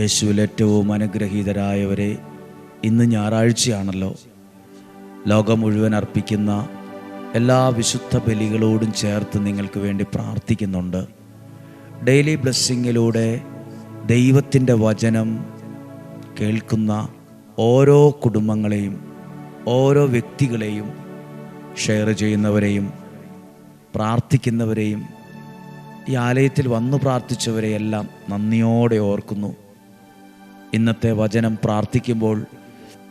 യേശുവിൽ ഏറ്റവും അനുഗ്രഹീതരായവരെ ഇന്ന് ഞായറാഴ്ചയാണല്ലോ. ലോകം മുഴുവൻ അർപ്പിക്കുന്ന എല്ലാ വിശുദ്ധ ബലികളോടും ചേർത്ത് നിങ്ങൾക്ക് വേണ്ടി പ്രാർത്ഥിക്കുന്നുണ്ട്. ഡെയിലി ബ്ലെസ്സിങ്ങിലൂടെ ദൈവത്തിന്റെ വചനം കേൾക്കുന്ന ഓരോ കുടുംബങ്ങളെയും ഓരോ വ്യക്തികളെയും ഷെയർ ചെയ്യുന്നവരെയും പ്രാർത്ഥിക്കുന്നവരെയും ഈ ആലയത്തിൽ വന്നു പ്രാർത്ഥിച്ചവരെയെല്ലാം നന്ദിയോടെ ഓർക്കുന്നു. ഇന്നത്തെ വചനം പ്രാർത്ഥിക്കുമ്പോൾ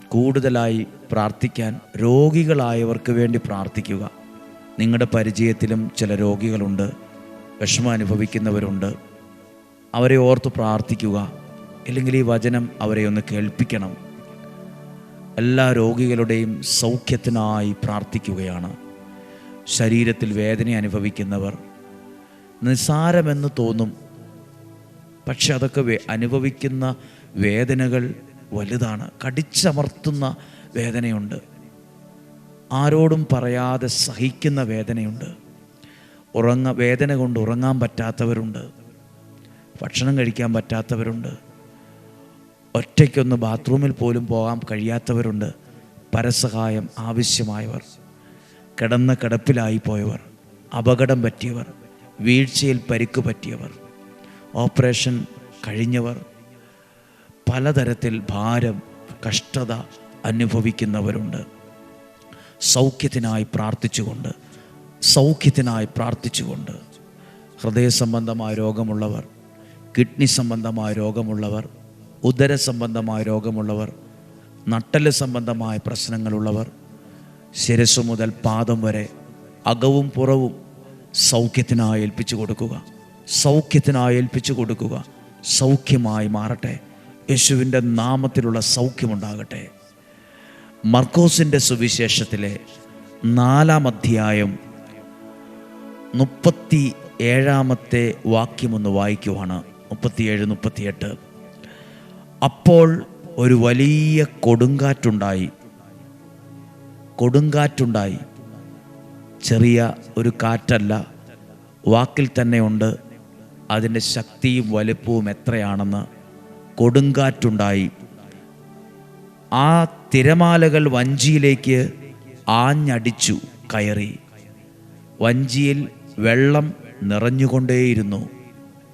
കൂടുതലായി പ്രാർത്ഥിക്കാൻ രോഗികളായവർക്ക് വേണ്ടി പ്രാർത്ഥിക്കുക. നിങ്ങളുടെ പരിചയത്തിലും ചില രോഗികളുണ്ട് വിഷമം അനുഭവിക്കുന്നവരുണ്ട്. അവരെ ഓർത്ത് പ്രാർത്ഥിക്കുക. അല്ലെങ്കിൽ ഈ വചനം അവരെ ഒന്ന് കേൾപ്പിക്കണം. എല്ലാ രോഗികളുടെയും സൗഖ്യത്തിനായി പ്രാർത്ഥിക്കുകയാണ്. ശരീരത്തിൽ വേദന അനുഭവിക്കുന്നവർ നിസ്സാരമെന്ന് തോന്നും. പക്ഷെ അതൊക്കെ അനുഭവിക്കുന്ന വേദനകൾ വലുതാണ്. കടിച്ചമർത്തുന്ന വേദനയുണ്ട്. ആരോടും പറയാതെ സഹിക്കുന്ന വേദനയുണ്ട്. ഉറങ്ങ വേദന കൊണ്ട് ഉറങ്ങാൻ പറ്റാത്തവരുണ്ട്. ഭക്ഷണം കഴിക്കാൻ പറ്റാത്തവരുണ്ട്. ഒറ്റയ്ക്കൊന്ന് ബാത്റൂമിൽ പോലും പോകാൻ കഴിയാത്തവരുണ്ട്. പരസഹായം ആവശ്യമായവർ. കിടന്ന കിടപ്പിലായി പോയവർ. അപകടം പറ്റിയവർ. വീഴ്ചയിൽ പരിക്ക് പറ്റിയവർ. ഓപ്പറേഷൻ കഴിഞ്ഞവർ. പലതരത്തിൽ ഭാരം കഷ്ടത അനുഭവിക്കുന്നവരുണ്ട്. സൗഖ്യത്തിനായി പ്രാർത്ഥിച്ചുകൊണ്ട് സൗഖ്യത്തിനായി പ്രാർത്ഥിച്ചുകൊണ്ട്. ഹൃദയ സംബന്ധമായ രോഗമുള്ളവർ കിഡ്നി സംബന്ധമായ രോഗമുള്ളവർ ഉദര സംബന്ധമായ രോഗമുള്ളവർ നട്ടൽ സംബന്ധമായ പ്രശ്നങ്ങളുള്ളവർ ശിരസ് മുതൽ പാദം വരെ അകവും പുറവും സൗഖ്യത്തിനായി ഏൽപ്പിച്ചു കൊടുക്കുക. സൗഖ്യത്തിനായി ഏൽപ്പിച്ചു കൊടുക്കുക. സൗഖ്യമായി മാറട്ടെ. യേശുവിന്റെ നാമത്തിലുള്ള സൗഖ്യമുണ്ടാകട്ടെ. മർക്കോസിന്റെ സുവിശേഷത്തിലെ നാലാം അധ്യായം മുപ്പത്തി ഏഴാമത്തെ വാക്യമൊന്ന് വായിക്കുവാണ്. മുപ്പത്തിയേഴ് മുപ്പത്തിയെട്ട്. അപ്പോൾ ഒരു വലിയ കൊടുങ്കാറ്റുണ്ടായി. കൊടുങ്കാറ്റുണ്ടായി. ചെറിയ ഒരു കാറ്റല്ല. വാക്കിൽ തന്നെയുണ്ട്. അതിന്റെ ശക്തിയും വലുപ്പവും എത്രയാണെന്ന്. കൊടുങ്കാറ്റുണ്ടായി. ആ തിരമാലകൾ വഞ്ചിയിലേക്ക് ആഞ്ഞടിച്ചു കയറി. വഞ്ചിയിൽ വെള്ളം നിറഞ്ഞുകൊണ്ടേയിരുന്നു.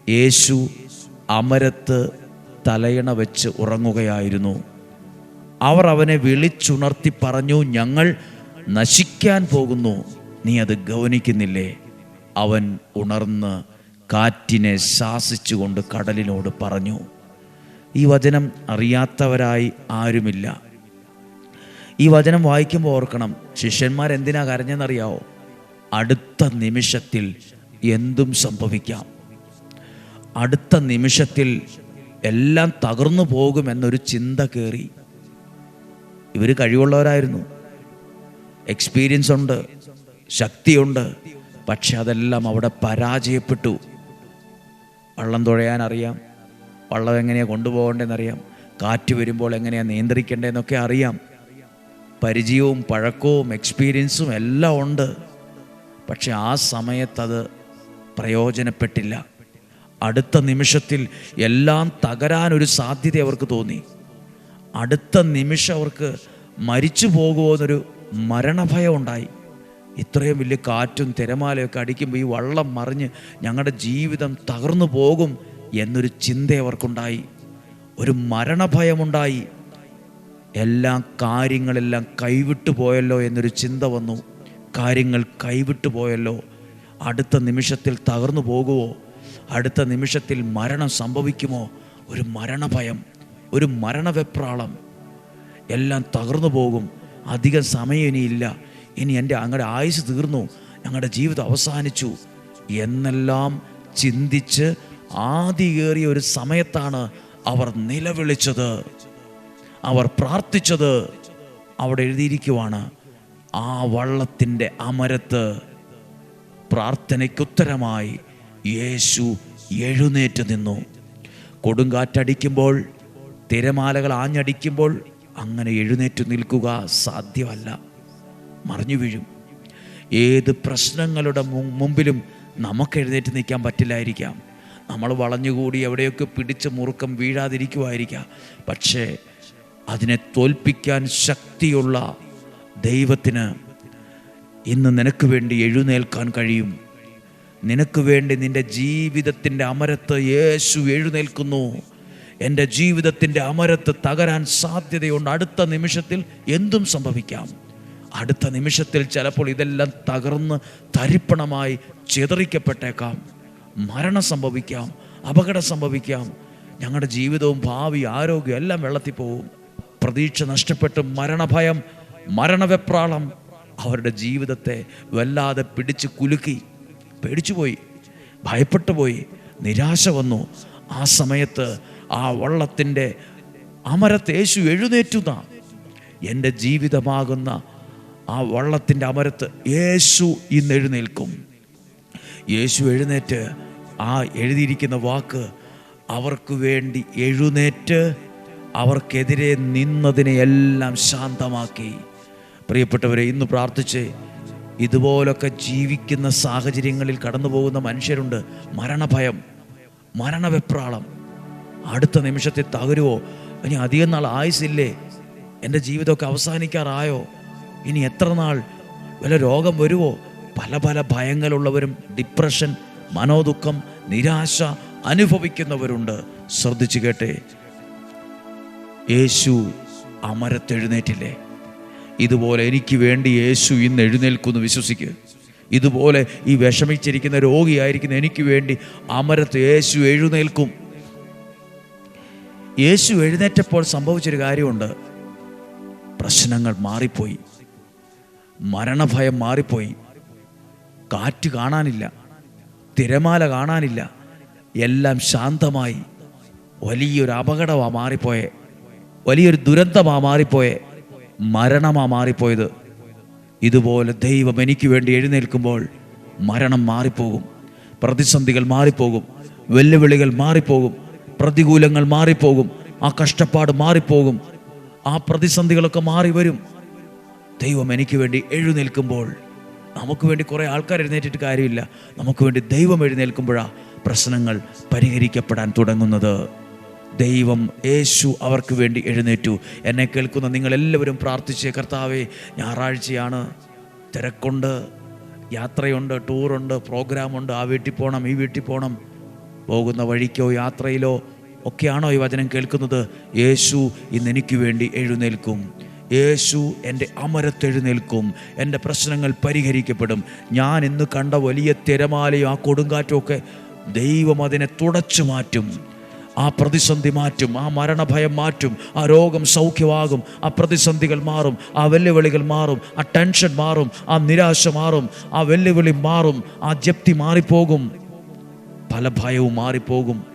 യേശു അമരത്ത് തലയണ വെച്ച് ഉറങ്ങുകയായിരുന്നു. അവർ അവനെ വിളിച്ചുണർത്തി പറഞ്ഞു ഞങ്ങൾ നശിക്കാൻ പോകുന്നു. നീ അത് ഗവനിക്കുന്നില്ലേ അവൻ ഉണർന്ന് കാറ്റിനെ ശാസിച്ചുകൊണ്ട് കടലിനോട് പറഞ്ഞു ഈ വചനം അറിയാത്തവരായി ആരുമില്ല. ഈ വചനം വായിക്കുമ്പോൾ ഓർക്കണം ശിഷ്യന്മാർ എന്തിനാ കരഞ്ഞെന്നറിയാവോ? അടുത്ത നിമിഷത്തിൽ എന്തും സംഭവിക്കാം. അടുത്ത നിമിഷത്തിൽ എല്ലാം തകർന്നു പോകുമെന്നൊരു ചിന്ത കയറി ഇവർ കഴിവുള്ളവരായിരുന്നു. എക്സ്പീരിയൻസ് ഉണ്ട് ശക്തിയുണ്ട് പക്ഷെ അതെല്ലാം അവിടെ പരാജയപ്പെട്ടു. വള്ളം തുഴയാൻ അറിയാം വള്ളം എങ്ങനെയാണ് കൊണ്ടുപോകേണ്ടതെന്നറിയാം. കാറ്റ് വരുമ്പോൾ എങ്ങനെയാണ് നിയന്ത്രിക്കേണ്ടതെന്നൊക്കെ അറിയാം. പരിചയവും പഴക്കവും എക്സ്പീരിയൻസും എല്ലാം ഉണ്ട്. പക്ഷെ ആ സമയത്തത് പ്രയോജനപ്പെട്ടില്ല. അടുത്ത നിമിഷത്തിൽ എല്ലാം തകരാനൊരു സാധ്യത അവർക്ക് തോന്നി. അടുത്ത നിമിഷം അവർക്ക് മരിച്ചു പോകുമോ എന്നൊരു മരണഭയം ഉണ്ടായി. ഇത്രയും വലിയ കാറ്റും തിരമാലയൊക്കെ അടിക്കുമ്പോൾ ഈ വള്ളം മറിഞ്ഞ് ഞങ്ങളുടെ ജീവിതം തകർന്നു പോകും. എന്നൊരു ചിന്ത അവർക്കുണ്ടായി. ഒരു മരണഭയമുണ്ടായി. എല്ലാ കാര്യങ്ങളെല്ലാം കൈവിട്ടു പോയല്ലോ എന്നൊരു ചിന്ത വന്നു. കാര്യങ്ങൾ കൈവിട്ടു പോയല്ലോ. അടുത്ത നിമിഷത്തിൽ തകർന്നു പോകുമോ അടുത്ത നിമിഷത്തിൽ മരണം സംഭവിക്കുമോ? ഒരു മരണഭയം ഒരു മരണവെപ്രാളം. എല്ലാം തകർന്നു പോകും. അധികം സമയം ഇനിയില്ല ഇനി എന്റെ അങ്ങയുടെ ആയുസ് തീർന്നു. ഞങ്ങളുടെ ജീവിതം അവസാനിച്ചു. എന്നെല്ലാം ചിന്തിച്ച് ആദികേറിയ ഒരു സമയത്താണ് അവർ നിലവിളിച്ചത്. അവർ പ്രാർത്ഥിച്ചത് അവിടെ എഴുതിയിരിക്കുവാണ് ആ വള്ളത്തിന്റെ അമരത്ത് പ്രാർത്ഥനയ്ക്കുത്തരമായി യേശു എഴുന്നേറ്റ് നിന്നു. കൊടുങ്കാറ്റടിക്കുമ്പോൾ തിരമാലകൾ ആഞ്ഞടിക്കുമ്പോൾ അങ്ങനെ എഴുന്നേറ്റ് നിൽക്കുക സാധ്യമല്ല. മറിഞ്ഞു വീഴും. ഏത് പ്രശ്നങ്ങളുടെ മുമ്പിലും നമുക്ക് എഴുന്നേറ്റ് നിൽക്കാൻ പറ്റില്ലായിരിക്കാം. നമ്മൾ വളഞ്ഞുകൂടി എവിടെയൊക്കെ പിടിച്ച് മുറുക്കം വീഴാതിരിക്കുമായിരിക്കാം പക്ഷേ അതിനെ തോൽപ്പിക്കാൻ ശക്തിയുള്ള ദൈവത്തിന് ഇന്ന് നിനക്ക് വേണ്ടി എഴുന്നേൽക്കാൻ കഴിയും. നിനക്ക് വേണ്ടി നിന്റെ ജീവിതത്തിന്റെ അമരത്ത് യേശു എഴുന്നേൽക്കുന്നു. എന്റെ ജീവിതത്തിന്റെ അമരത്ത് തകരാൻ സാധ്യതയുണ്ട്. അടുത്ത നിമിഷത്തിൽ എന്തും സംഭവിക്കാം. അടുത്ത നിമിഷത്തിൽ ചിലപ്പോൾ ഇതെല്ലാം തകർന്ന് തരിപ്പണമായി ചിതറിക്കപ്പെട്ടേക്കാം. മരണം സംഭവിക്കാം അപകടം സംഭവിക്കാം. ഞങ്ങളുടെ ജീവിതവും ഭാവി ആരോഗ്യം എല്ലാം വെള്ളത്തിൽ പോവും. പ്രതീക്ഷ നഷ്ടപ്പെട്ട് മരണഭയം മരണവെപ്രാളം അവരുടെ ജീവിതത്തെ വല്ലാതെ പിടിച്ച് കുലുക്കി പേടിച്ചുപോയി ഭയപ്പെട്ടു പോയി നിരാശ വന്നു. ആ സമയത്ത് ആ വള്ളത്തിന്റെ അമരത്തേശു എഴുന്നേറ്റുന്ന എന്റെ ജീവിതമാകുന്ന ആ വള്ളത്തിന്റെ അമരത്ത് യേശു ഇന്ന് എഴുന്നേൽക്കും. യേശു എഴുന്നേറ്റ് ആ എഴുതിയിരിക്കുന്ന വാക്ക് അവർക്ക് വേണ്ടി എഴുന്നേറ്റ് അവർക്കെതിരെ നിന്നതിനെ എല്ലാം ശാന്തമാക്കി. പ്രിയപ്പെട്ടവരെ ഇന്ന് പ്രാർത്ഥിച്ച് ഇതുപോലൊക്കെ ജീവിക്കുന്ന സാഹചര്യങ്ങളിൽ കടന്നു പോകുന്ന മനുഷ്യരുണ്ട്. മരണഭയം മരണവെപ്രാളം. അടുത്ത നിമിഷത്തെ തകരുവോ? ഇനി അധികം നാൾ ആയുസില്ലേ എന്റെ ജീവിതമൊക്കെ അവസാനിക്കാറായോ? ഇനി എത്ര നാൾ വല്ല രോഗം വരുവോ? പല പല ഭയങ്ങളുള്ളവരും ഡിപ്രഷൻ മനോദുഃഖം നിരാശ അനുഭവിക്കുന്നവരുണ്ട്. ശ്രദ്ധിച്ചു കേട്ടെ. യേശു അമരത്തെഴുന്നേറ്റില്ലേ? ഇതുപോലെ എനിക്ക് വേണ്ടി യേശു ഇന്ന് എഴുന്നേൽക്കുന്നു വിശ്വസിക്കുക ഇതുപോലെ ഈ വിഷമിച്ചിരിക്കുന്ന രോഗിയായിരിക്കുന്ന എനിക്ക് വേണ്ടി അമരത്ത് യേശു എഴുന്നേൽക്കും. യേശു എഴുന്നേറ്റപ്പോൾ സംഭവിച്ചൊരു കാര്യമുണ്ട്. പ്രശ്നങ്ങൾ മാറിപ്പോയി. മരണഭയം മാറിപ്പോയി. കാറ്റ് കാണാനില്ല. തിരമാല കാണാനില്ല. എല്ലാം ശാന്തമായി. വലിയൊരു അപകടമാണ് മാറിപ്പോയെ. വലിയൊരു ദുരന്തമാണ് മാറിപ്പോയെ. മരണമാ മാറിപ്പോയത്. ഇതുപോലെ ദൈവം എനിക്ക് വേണ്ടി എഴുന്നേൽക്കുമ്പോൾ മരണം മാറിപ്പോകും. പ്രതിസന്ധികൾ മാറിപ്പോകും. വെല്ലുവിളികൾ മാറിപ്പോകും. പ്രതികൂലങ്ങൾ മാറിപ്പോകും. ആ കഷ്ടപ്പാട് മാറിപ്പോകും. ആ പ്രതിസന്ധികളൊക്കെ മാറി വരും. ദൈവം എനിക്ക് വേണ്ടി എഴുന്നേൽക്കുമ്പോൾ നമുക്ക് വേണ്ടി കുറേ ആൾക്കാർ എഴുന്നേറ്റിട്ട് കാര്യമില്ല. നമുക്ക് വേണ്ടി ദൈവം എഴുന്നേൽക്കുമ്പോഴാണ് പ്രശ്നങ്ങൾ പരിഹരിക്കപ്പെടാൻ തുടങ്ങുന്നത്. ദൈവം യേശു അവർക്ക് വേണ്ടി എഴുന്നേറ്റു. എന്നെ കേൾക്കുന്ന നിങ്ങളെല്ലാവരും പ്രാർത്ഥിച്ചേ കർത്താവേ ഞായറാഴ്ചയാണ്. തിരക്കുണ്ട് യാത്രയുണ്ട് ടൂറുണ്ട് പ്രോഗ്രാമുണ്ട്. ആ വീട്ടിൽ പോകണം ഈ വീട്ടിൽ പോകണം പോകുന്ന വഴിക്കോ യാത്രയിലോ ഒക്കെയാണോ ഈ വചനം കേൾക്കുന്നത്? യേശു ഇന്ന് എനിക്ക് വേണ്ടി എഴുന്നേൽക്കും. യേശു എന്റെ അമരത്തെഴുന്നേൽക്കും എന്റെ പ്രശ്നങ്ങൾ പരിഹരിക്കപ്പെടും. ഞാൻ ഇന്ന് കണ്ട വലിയ തിരമാലയും ആ കൊടുങ്കാറ്റുമൊക്കെ ദൈവം അതിനെ തുടച്ചു മാറ്റും. ആ പ്രതിസന്ധി മാറ്റും ആ മരണഭയം മാറ്റും ആ രോഗം സൗഖ്യമാകും ആ പ്രതിസന്ധികൾ മാറും ആ വെല്ലുവിളികൾ മാറും ആ ടെൻഷൻ മാറും ആ നിരാശ മാറും ആ വെല്ലുവിളി മാറും ആ ജപ്തി മാറിപ്പോകും. പല ഭയവും മാറിപ്പോകും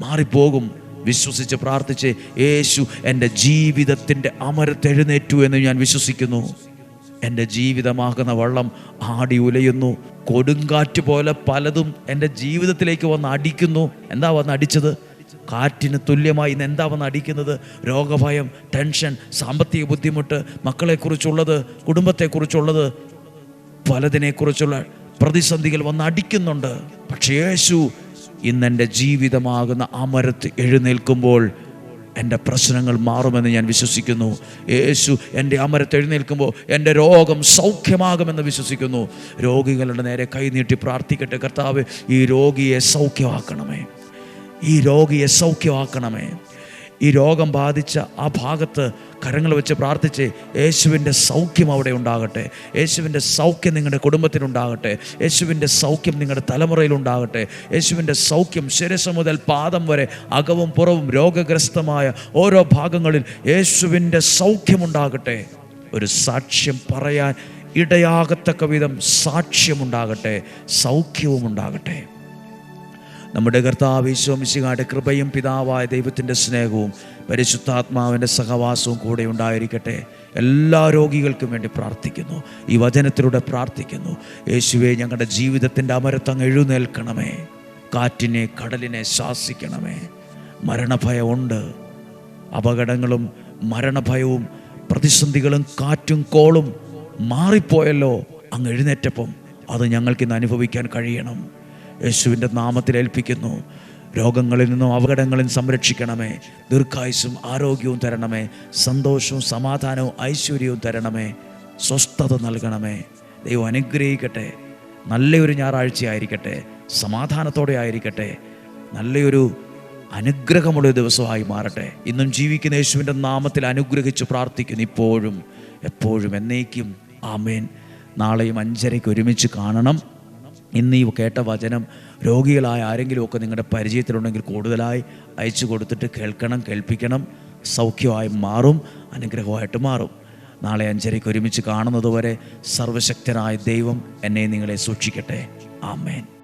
മാറിപ്പോകും. വിശ്വസിച്ച് പ്രാർത്ഥിച്ച് യേശു എന്റെ ജീവിതത്തിന്റെ അമരത്തെഴുന്നേറ്റു എന്ന് ഞാൻ വിശ്വസിക്കുന്നു. എന്റെ ജീവിതമാകുന്ന വള്ളം ആടി ഉലയുന്നു. കൊടുങ്കാറ്റ് പോലെ പലതും എന്റെ ജീവിതത്തിലേക്ക് വന്ന് അടിക്കുന്നു. എന്താ വന്ന് അടിച്ചത്? കാറ്റിന് തുല്യമായി ഇന്ന് എന്താ വന്ന് അടിക്കുന്നത്? രോഗഭയം ടെൻഷൻ സാമ്പത്തിക ബുദ്ധിമുട്ട് മക്കളെക്കുറിച്ചുള്ളത് കുടുംബത്തെക്കുറിച്ചുള്ളത് പലതിനെക്കുറിച്ചുള്ള പ്രതിസന്ധികൾ വന്ന് അടിക്കുന്നുണ്ട്. പക്ഷേ യേശു ഇന്ന് എന്റെ ജീവിതമാകുന്ന അമരത്ത് എഴുന്നേൽക്കുമ്പോൾ എന്റെ പ്രശ്നങ്ങൾ മാറുമെന്ന് ഞാൻ വിശ്വസിക്കുന്നു. യേശു എന്റെ അമരത്ത് എഴുന്നേൽക്കുമ്പോൾ എന്റെ രോഗം സൗഖ്യമാകുമെന്ന് വിശ്വസിക്കുന്നു. രോഗികളുടെ നേരെ കൈനീട്ടി പ്രാർത്ഥിക്കട്ടെ കർത്താവ് ഈ രോഗിയെ സൗഖ്യമാക്കണമേ. ഈ രോഗിയെ സൗഖ്യമാക്കണമേ. ഈ രോഗം ബാധിച്ച ആ ഭാഗത്ത് കരങ്ങൾ വെച്ച് പ്രാർത്ഥിച്ച് യേശുവിന്റെ സൗഖ്യം അവിടെ ഉണ്ടാകട്ടെ. യേശുവിന്റെ സൗഖ്യം നിങ്ങളുടെ കുടുംബത്തിനുണ്ടാകട്ടെ യേശുവിന്റെ സൗഖ്യം നിങ്ങളുടെ തലമുറയിലുണ്ടാകട്ടെ യേശുവിന്റെ സൗഖ്യം ശിരസ് മുതൽ പാദം വരെ അകവും പുറവും രോഗഗ്രസ്തമായ ഓരോ ഭാഗങ്ങളിൽ യേശുവിന്റെ സൗഖ്യമുണ്ടാകട്ടെ ഒരു സാക്ഷ്യം പറയാൻ ഇടയാകത്തക്ക വിധം സാക്ഷ്യമുണ്ടാകട്ടെ സൗഖ്യവും ഉണ്ടാകട്ടെ. നമ്മുടെ കർത്താവ് ഈശോമിശികായുടെ കൃപയും പിതാവായ ദൈവത്തിന്റെ സ്നേഹവും പരിശുദ്ധാത്മാവിന്റെ സഹവാസവും കൂടെ ഉണ്ടായിരിക്കട്ടെ. എല്ലാ രോഗികൾക്കും വേണ്ടി പ്രാർത്ഥിക്കുന്നു. ഈ വചനത്തിലൂടെ പ്രാർത്ഥിക്കുന്നു. യേശുവെ ഞങ്ങളുടെ ജീവിതത്തിന്റെ അമരത്തങ്ങ് എഴുന്നേൽക്കണമേ. കാറ്റിനെ കടലിനെ ശാസിക്കണമേ. മരണഭയമുണ്ട്. അപകടങ്ങളും മരണഭയവും പ്രതിസന്ധികളും കാറ്റും കോളും മാറിപ്പോയല്ലോ. അങ്ങ് എഴുന്നേറ്റപ്പം അത് ഞങ്ങൾക്കിന്ന് അനുഭവിക്കാൻ കഴിയണം. യേശുവിന്റെ നാമത്തിൽ ഏൽപ്പിക്കുന്നു. രോഗങ്ങളിൽ നിന്നും അപകടങ്ങളിൽ സംരക്ഷിക്കണമേ. ദീർഘായുസും ആരോഗ്യവും തരണമേ. സന്തോഷവും സമാധാനവും ഐശ്വര്യവും തരണമേ. സ്വസ്ഥത നൽകണമേ. ദൈവം അനുഗ്രഹിക്കട്ടെ. നല്ലൊരു ഞായറാഴ്ചയായിരിക്കട്ടെ. സമാധാനത്തോടെ ആയിരിക്കട്ടെ. നല്ലൊരു അനുഗ്രഹമുള്ള ദിവസമായി മാറട്ടെ. ഇന്നും ജീവിക്കുന്ന യേശുവിന്റെ നാമത്തിൽ അനുഗ്രഹിച്ച് പ്രാർത്ഥിക്കുന്നു ഇപ്പോഴും. എപ്പോഴും എന്നേക്കും. ആമേൻ. നാളെയും അഞ്ചരയ്ക്ക് ഒരുമിച്ച് കാണണം. ഇന്ന് ഈ കേട്ട വചനം രോഗികളായ ആരെങ്കിലുമൊക്കെ നിങ്ങളുടെ പരിചയത്തിലുണ്ടെങ്കിൽ കൂടുതലായി അയച്ചു കൊടുത്തിട്ട് കേൾക്കണം കേൾപ്പിക്കണം. സൗഖ്യമായി മാറും അനുഗ്രഹമായിട്ട് മാറും. നാളെ അഞ്ചരയ്ക്ക് ഒരുമിച്ച് കാണുന്നതുവരെ സർവശക്തനായ ദൈവം എന്നെ നിങ്ങളെ സൂക്ഷിക്കട്ടെ. ആമേൻ.